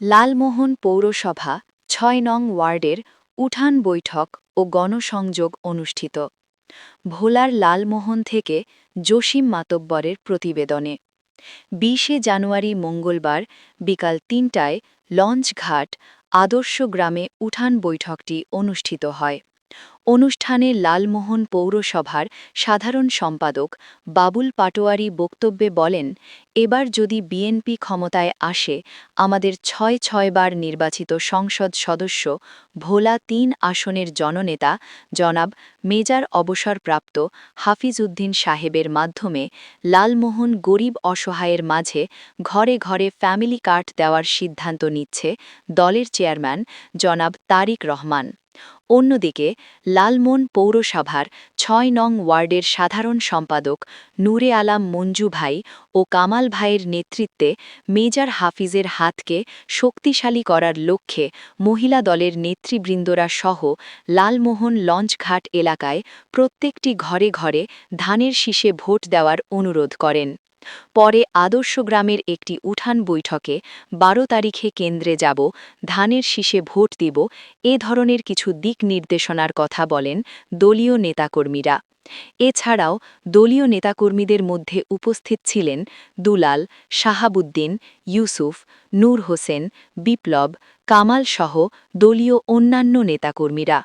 লালমোহন পৌরসভা, ছয় নং ওয়ার্ডের উঠান বৈঠক ও গণসংযোগ অনুষ্ঠিত। ভোলার লালমোহন থেকে জসিম মাতব্বরের প্রতিবেদনে। বিশে জানুয়ারি মঙ্গলবার বিকাল তিনটায় লঞ্চঘাট আদর্শ গ্রামে উঠান বৈঠকটি অনুষ্ঠিত হয়। অনুষ্ঠানে লালমোহন পৌরসভার সাধারণ সম্পাদক বাবুল পাটোয়ারি বক্তব্যে বলেন, এবার যদি বিএনপি ক্ষমতায় আসে, আমাদের ছয় ছয়বার নির্বাচিত সংসদ সদস্য ভোলা তিন আসনের জননেতা জনাব মেজার অবসরপ্রাপ্ত হাফিজ উদ্দিন সাহেবের মাধ্যমে লালমোহন গরিব অসহায়ের মাঝে ঘরে ঘরে ফ্যামিলি কার্ড দেওয়ার সিদ্ধান্ত নিচ্ছে দলের চেয়ারম্যান জনাব তারিক রহমান। অন্যদিকে লালমোন পৌরসভার ছয় নং ওয়ার্ডের সাধারণ সম্পাদক নূরে আলাম মঞ্জু ভাই ও কামাল ভাইয়ের নেতৃত্বে মেজর হাফিজের হাতকে শক্তিশালী করার লক্ষ্যে মহিলা দলের নেতৃবৃন্দরা সহ লালমোহন লঞ্চঘাট এলাকায় প্রত্যেকটি ঘরে ঘরে ধানের শীষে ভোট দেওয়ার অনুরোধ করেন। পরে আদর্শ গ্রামের একটি উঠান বৈঠকে বারো তারিখে কেন্দ্রে যাব, ধানের শীষে ভোট দিব, এ ধরনের কিছু দিক নির্দেশনার কথা বলেন দলীয় নেতাকর্মীরা। এছাড়াও দলীয় নেতাকর্মীদের মধ্যে উপস্থিত ছিলেন দুলাল, শাহাবুদ্দিন, ইউসুফ, নূর হোসেন, বিপ্লব, কামাল সহ দলীয় অন্যান্য নেতাকর্মীরা।